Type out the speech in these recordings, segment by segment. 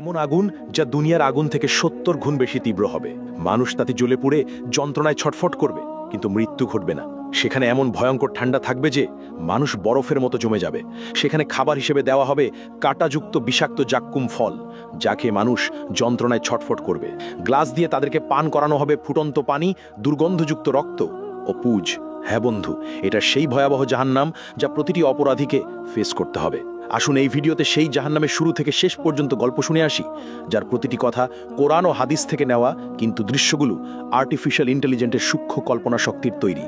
এমন আগুন যা দুনিয়ার আগুন থেকে সত্তর গুণ বেশি তীব্র হবে। মানুষ তাতে জ্বলে পুড়ে যন্ত্রণায় ছটফট করবে, কিন্তু মৃত্যু ঘটবে না। সেখানে এমন ভয়ঙ্কর ঠান্ডা থাকবে যে মানুষ বরফের মতো জমে যাবে। সেখানে খাবার হিসেবে দেওয়া হবে কাঁটাযুক্ত বিষাক্ত জাক্কুম ফল যাকে মানুষ যন্ত্রণায় ছটফট করবে। গ্লাস দিয়ে তাদেরকে পান করানো হবে ফুটন্ত পানি, দুর্গন্ধযুক্ত রক্ত ও পুজ। হ্যাঁ বন্ধু, এটা সেই ভয়াবহ জাহান্নাম যা প্রতিটি অপরাধীকে ফেস করতে হবে। আসুন এই ভিডিওতে সেই জাহান্নামের শুরু থেকে শেষ পর্যন্ত গল্প শুনে আসি, যার প্রতিটি কথা কোরআন ও হাদিস থেকে নেওয়া, কিন্তু দৃশ্যগুলো আর্টিফিশিয়াল ইন্টেলিজেন্টের সূক্ষ্ম কল্পনা শক্তির তৈরি।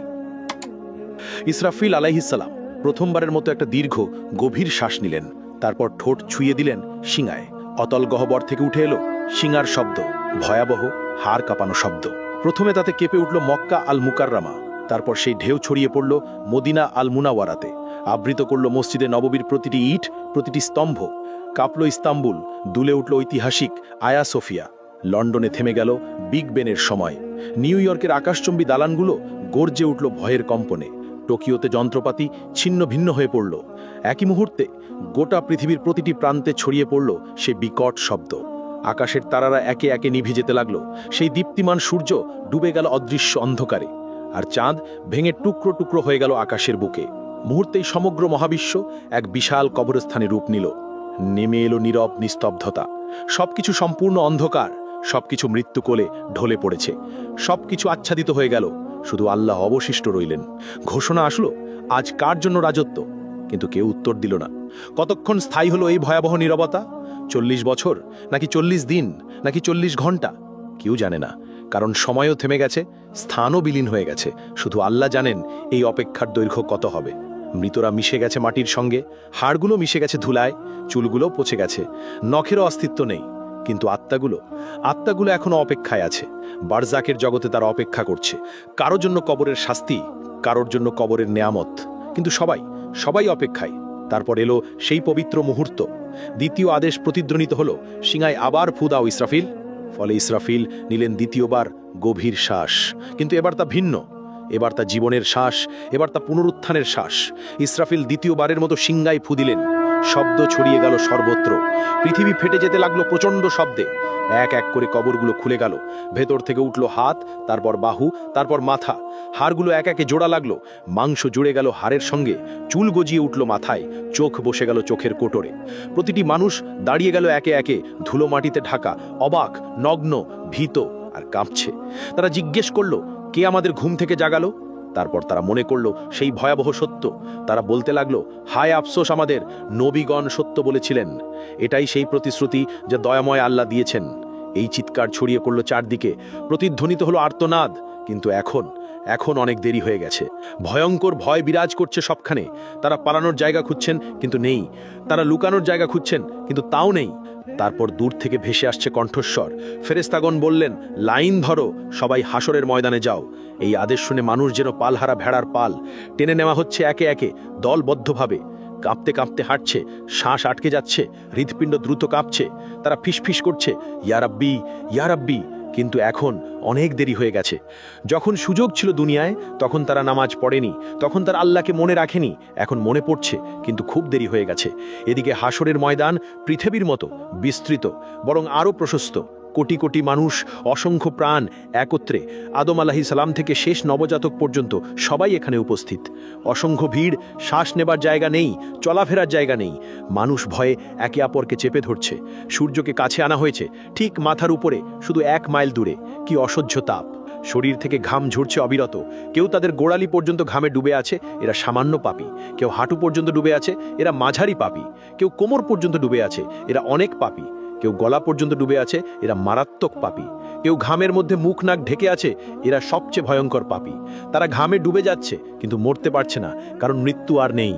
ইসরাফিল আলাইহিসাল্লাম প্রথমবারের মতো একটা দীর্ঘ, গভীর শ্বাস নিলেন। তারপর ঠোঁট ছুঁয়ে দিলেন শিঙায়। অতল গহবর থেকে উঠে এলো শিঙার শব্দ, ভয়াবহ হাড় কাঁপানো শব্দ। প্রথমে তাতে কেঁপে উঠল মক্কা আল মুকাররামা তারপর সেই ঢেউ ছড়িয়ে পড়ল মদিনা আল মুনাওয়ারাতে আবৃত করল মসজিদে নববীর প্রতিটি ইট, প্রতিটি স্তম্ভ। কাঁপল ইস্তাম্বুল, দুলে উঠল ঐতিহাসিক আয়া সোফিয়া। লন্ডনে থেমে গেল বিগ বেনের সময়। নিউ ইয়র্কের আকাশচম্বী দালানগুলো গর্জে উঠল ভয়ের কম্পনে। টোকিওতে যন্ত্রপাতি ছিন্ন ভিন্ন হয়ে পড়ল। একই মুহূর্তে গোটা পৃথিবীর প্রতিটি প্রান্তে ছড়িয়ে পড়ল সে বিকট শব্দ। আকাশের তারারা একে একে নিভে যেতে লাগল। সেই দীপ্তিমান সূর্য ডুবে গেল অদৃশ্য অন্ধকারে। আর চাঁদ ভেঙে টুকরো টুকরো হয়ে গেল আকাশের বুকে। মুহূর্তেই সমগ্র মহাবিশ্ব এক বিশাল কবরস্থানে রূপ নিল। নেমে এলো নীরব নিস্তব্ধতা। সবকিছু সম্পূর্ণ অন্ধকার। সবকিছু মৃত্যু কোলে ঢলে পড়েছে। সবকিছু আচ্ছাদিত হয়ে গেল। শুধু আল্লাহ অবশিষ্ট রইলেন। ঘোষণা আসলো, আজ কার জন্য রাজত্ব? কিন্তু কেউ উত্তর দিল না। কতক্ষণ স্থায়ী হলো এই ভয়াবহ নীরবতা? চল্লিশ বছর? নাকি চল্লিশ দিন? নাকি চল্লিশ ঘণ্টা কেউ জানে না। কারণ সময়ও থেমে গেছে, স্থানও বিলীন হয়ে গেছে। শুধু আল্লাহ জানেন এই অপেক্ষার দৈর্ঘ্য কত হবে। মৃতরা মিশে গেছে মাটির সঙ্গে, হাড়গুলো মিশে গেছে ধুলায়, চুলগুলো পচে গেছে। নখেরও অস্তিত্ব নেই। কিন্তু আত্মাগুলো? আত্মাগুলো এখনও অপেক্ষায় আছে। বারজাকের জগতে তারা অপেক্ষা করছে। কারোর জন্য কবরের শাস্তি, কারোর জন্য কবরের নেয়ামত। কিন্তু সবাই সবাই অপেক্ষায়। তারপর এলো সেই পবিত্র মুহূর্ত। দ্বিতীয় আদেশ প্রতিধ্বনিত হলো সিঙায় আবার ফু দাও ইসরাফিল। ফলে ইসরাফিল নিলেন দ্বিতীয়বার গভীর শ্বাস। কিন্তু এবার তা ভিন্ন। এবার তা জীবনের শ্বাস, এবার তা পুনরুত্থানের শ্বাস। ইসরাফিল দ্বিতীয়বারের মতো সিংগায় ফুদিলেন শব্দ ছড়িয়ে গেল সর্বত্র। পৃথিবী ফেটে যেতে লাগল প্রচণ্ড শব্দে। এক এক করে কবরগুলো খুলে গেল। ভেতর থেকে উঠল হাত, তারপর বাহু, তারপর মাথা। হাড়গুলো এক একে জোড়া লাগল। মাংস জুড়ে গেল হাড়ের সঙ্গে। চুল গজিয়ে উঠল মাথায়। চোখ বসে গেল চোখের কোটরে। প্রতিটি মানুষ দাঁড়িয়ে গেল একে একে। ধুলো মাটিতে ঢাকা। অবাক, নগ্ন, ভীত আর কাঁপছে। তারা জিজ্ঞেস করল, কে আমাদের ঘুম থেকে জাগালো? তারপর তারা মনে করল সেই ভয়াবহ সত্য। তারা বলতে লাগল, হায় আফসোস আমাদের, নবীগণ সত্য বলেছিলেন। এটাই সেই প্রতিশ্রুতি যা দয়াময় আল্লাহ দিয়েছেন। এই চিৎকার ছড়িয়ে পড়ল চারদিকে। প্রতিধ্বনিত হলো আর্তনাদ। কিন্তু এখন এখন অনেক দেরি হয়ে গেছে। ভয়ঙ্কর ভয় বিরাজ করছে সবখানে। তারা পালানোর জায়গা খুঁজছেন, কিন্তু নেই। তারা লুকানোর জায়গা খুঁজছেন, কিন্তু তাও নেই। তারপর দূর থেকে ভেসে আসছে কণ্ঠস্বর। ফেরেস্তাগণ বললেন, লাইন ধরো, সবাই হাসরের ময়দানে যাও। এই আদেশ শুনে মানুষ যেন পালহারা ভেড়ার পাল। টেনে নেওয়া হচ্ছে একে একে, দলবদ্ধভাবে। কাঁপতে কাঁপতে হাঁটছে, শ্বাস আটকে যাচ্ছে, হৃৎপিণ্ড দ্রুত কাঁপছে। তারা ফিসফিস করছে ইয়ারাব্বি ইয়ারাব্বি কিন্তু এখন অনেক দেরি হয়ে গেছে। যখন সুযোগ ছিল দুনিয়ায়, তখন তারা নামাজ পড়েনি, তখন তারা আল্লাহকে মনে রাখেনি, এখন মনে পড়ছে, কিন্তু খুব দেরি হয়ে গেছে। এদিকে হাসরের ময়দান পৃথিবীর মতো বিস্তৃত, বরং আরও প্রশস্ত। কোটি কোটি মানুষ, অসংখ্য প্রাণ একত্রে আদম আলাহি সালাম থেকে শেষ নবজাতক পর্যন্ত সবাই এখানে উপস্থিত। অসংখ্য ভিড়, শ্বাস নেবার জায়গা নেই, চলাফেরার জায়গা নেই। মানুষ ভয়ে একে অপরকে চেপে ধরছে। সূর্যকে কাছে আনা হয়েছে, ঠিক মাথার উপরে, শুধু এক মাইল দূরে। কি অসহ্য তাপ। শরীর থেকে ঘাম ঝরছে অবিরত। কেউ তাদের গোড়ালি পর্যন্ত ঘামে ডুবে আছে, এরা সামান্য পাপী। কেউ হাঁটু পর্যন্ত ডুবে আছে, এরা মাঝারি পাপী। কেউ কোমর পর্যন্ত ডুবে আছে, এরা অনেক পাপী। কেউ গলা পর্যন্ত ডুবে আছে, এরা মারাত্মক পাপী। কেউ ঘামের মধ্যে মুখ নাক ঢেকে আছে, এরা সবচেয়ে ভয়ঙ্কর পাপী। তারা ঘামে ডুবে যাচ্ছে, কিন্তু মরতে পারছে না, কারণ মৃত্যু আর নেই।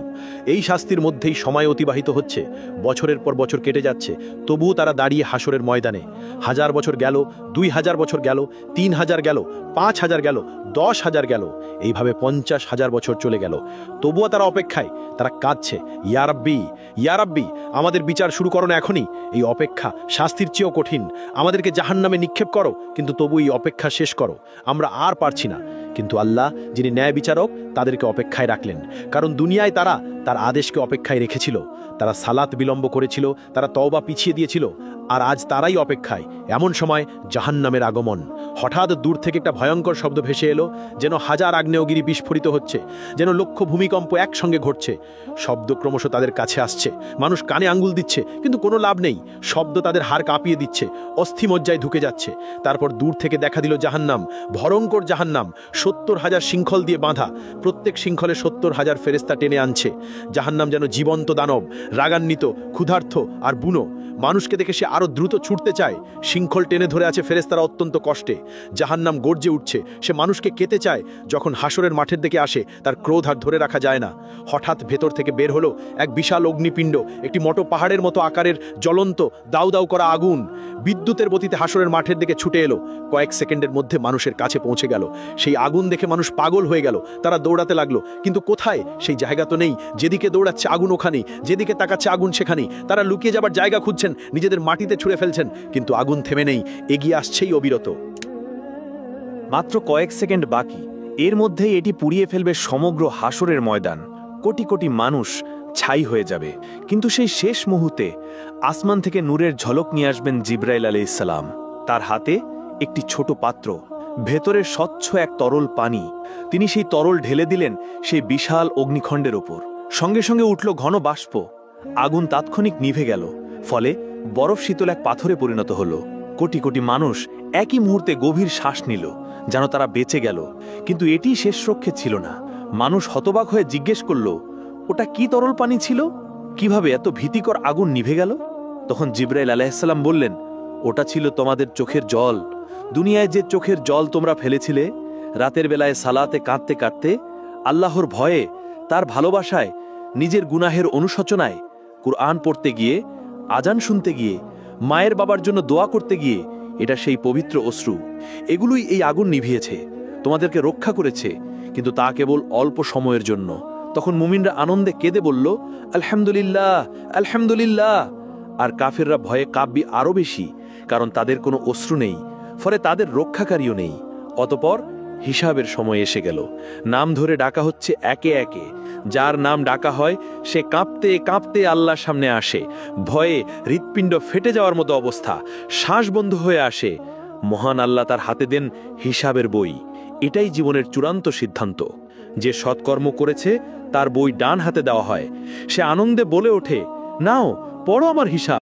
এই শাস্তির মধ্যেই সময় অতিবাহিত হচ্ছে, বছরের পর বছর কেটে যাচ্ছে, তবুও তারা দাঁড়িয়ে হাসরের ময়দানে। হাজার বছর গেল, দুই হাজার বছর গেল, তিন হাজার গেল, পাঁচ হাজার গেল দশ হাজার গেল। এইভাবে পঞ্চাশ হাজার বছর চলে গেল। তবুও তারা অপেক্ষায়, তারা কাঁদছে। ইয়ারাব্বি ইয়ারাব্বি আমাদের বিচার শুরু করো না এখনই। এই অপেক্ষা শাস্তির চেয়েও কঠিন। আমাদেরকে জাহান নামে নিক্ষেপ করো, কিন্তু তবু এই অপেক্ষা শেষ করো। আমরা আর পারছি না। কিন্তু আল্লাহ, যিনি ন্যায় বিচারক, তাদেরকে অপেক্ষায় রাখলেন। কারণ দুনিয়ায় তারা তার আদেশকে অপেক্ষায় রেখেছিল। তারা সালাত বিলম্ব করেছিল, তারা তওবা পিছিয়ে দিয়েছিল, আর আজ তারাই অপেক্ষায়। এমন সময় জাহান্নামের আগমন। হঠাৎ দূর থেকে একটা ভয়ঙ্কর শব্দ ভেসে এলো, যেন হাজার আগ্নেয়গিরি বিস্ফোরিত হচ্ছে, যেন লক্ষ ভূমিকম্প একসঙ্গে ঘটছে। শব্দ ক্রমশ তাদের কাছে আসছে। মানুষ কানে আঙ্গুল দিচ্ছে, কিন্তু কোনো লাভ নেই। শব্দ তাদের হাড় কাঁপিয়ে দিচ্ছে অস্থিমজ্জায় ঢুকে যাচ্ছে। তারপর দূর থেকে দেখা দিল জাহান্নাম, ভয়ঙ্কর জাহান্নাম। সত্তর হাজার শৃঙ্খল দিয়ে বাঁধা। প্রত্যেক শৃঙ্খলে সত্তর হাজার ফেরেস্তা টেনে আনছে। জাহান্নাম যেন জীবন্ত দানব, রাগান্বিত, ক্ষুধার্থ আর বুনো। মানুষকে দেখে সে আরও দ্রুত ছুটতে চায়। শৃঙ্খল টেনে ধরে আছে ফেরেস্তারা অত্যন্ত কষ্টে। জাহান্নাম গর্জে উঠছে। সে মানুষকে কেতে চায়। যখন হাসরের মাঠের দিকে আসে, তার ক্রোধ আর ধরে রাখা যায় না। হঠাৎ ভেতর থেকে বের হলো এক বিশাল অগ্নিপিণ্ড, একটি মোটো পাহাড়ের মতো আকারের জ্বলন্ত দাউ দাউ করা আগুন। বিদ্যুতের গতিতে হাসরের মাঠের দিকে ছুটে এলো। কয়েক সেকেন্ডের মধ্যে মানুষের কাছে পৌঁছে গেল। সেই আগুন দেখে মানুষ পাগল হয়ে গেল। তারা দৌড়াতে লাগল। কিন্তু কোথায়? সেই জায়গা তো নেই। যেদিকে দৌড়াচ্ছে আগুন ওখানেই, যেদিকে তাকাচ্ছে আগুন সেখানেই। তারা লুকিয়ে যাবার জায়গা খুঁজছেন, নিজেদের মাটিতে ছুঁড়ে ফেলছেন, কিন্তু আগুন থেমে নেই, এগিয়ে আসছেই অবিরত। মাত্র কয়েক সেকেন্ড বাকি, এর মধ্যেই এটি পুড়িয়ে ফেলবে সমগ্র হাসরের ময়দান। কোটি কোটি মানুষ ছাই হয়ে যাবে। কিন্তু সেই শেষ মুহূর্তে আসমান থেকে নূরের ঝলক নিয়ে আসবেন জিব্রাইল আলি ইসালাম তার হাতে একটি ছোট পাত্র, ভেতরে স্বচ্ছ এক তরল পানি। তিনি সেই তরল ঢেলে দিলেন সেই বিশাল অগ্নিখণ্ডের ওপর। সঙ্গে সঙ্গে উঠল ঘন বাষ্প। আগুন তাৎক্ষণিক নিভে গেল, ফলে বরফ শীতল এক পাথরে পরিণত হল। কোটি কোটি মানুষ একই মুহূর্তে গভীর শ্বাস নিল, যেন তারা বেঁচে গেল। কিন্তু এটি শেষ রক্ষে ছিল না। মানুষ হতবাক হয়ে জিজ্ঞেস করল, ওটা কি তরল পানি ছিল? কীভাবে এত ভীতিকর আগুন নিভে গেল? তখন জিব্রাইল আলাইসাল্লাম বললেন, ওটা ছিল তোমাদের চোখের জল। দুনিয়ায় যে চোখের জল তোমরা ফেলেছিলে, রাতের বেলায় সালাতে কাঁদতে কাঁদতে আল্লাহর ভয়ে তার ভালোবাসায়, নিজের গুনাহের অনুশোচনায়, কুরআন পড়তে গিয়ে, আজান শুনতে গিয়ে, মায়ের বাবার জন্য দোয়া করতে গিয়ে এটা সেই পবিত্র অশ্রু। এগুলোই এই আগুন নিভিয়েছে, তোমাদেরকে রক্ষা করেছে, কিন্তু তা কেবল অল্প সময়ের জন্য। তখন মুমিনরা আনন্দে কেঁদে বলল, আলহামদুলিল্লাহ আলহামদুলিল্লাহ। আর কাফেররা ভয়ে কাব্যি আরও বেশি, কারণ তাদের কোনো অশ্রু নেই, ফলে তাদের রক্ষাকারীও নেই। অতপর হিসাবের সময় এসে গেল। নাম ধরে ডাকা হচ্ছে একে একে। যার নাম ডাকা হয়, সে কাঁপতে কাঁপতে আল্লাহর সামনে আসে। ভয়ে হৃৎপিণ্ড ফেটে যাওয়ার মতো অবস্থা। শ্বাস বন্ধ হয়ে আসে। মহান আল্লাহ তার হাতে দেন হিসাবের বই। এটাই জীবনের চূড়ান্ত সিদ্ধান্ত। যে সৎকর্ম করেছে, তার বই ডান হাতে দেওয়া হয়। সে আনন্দে বলে ওঠে, নাও, পড়ো আমার হিসাব।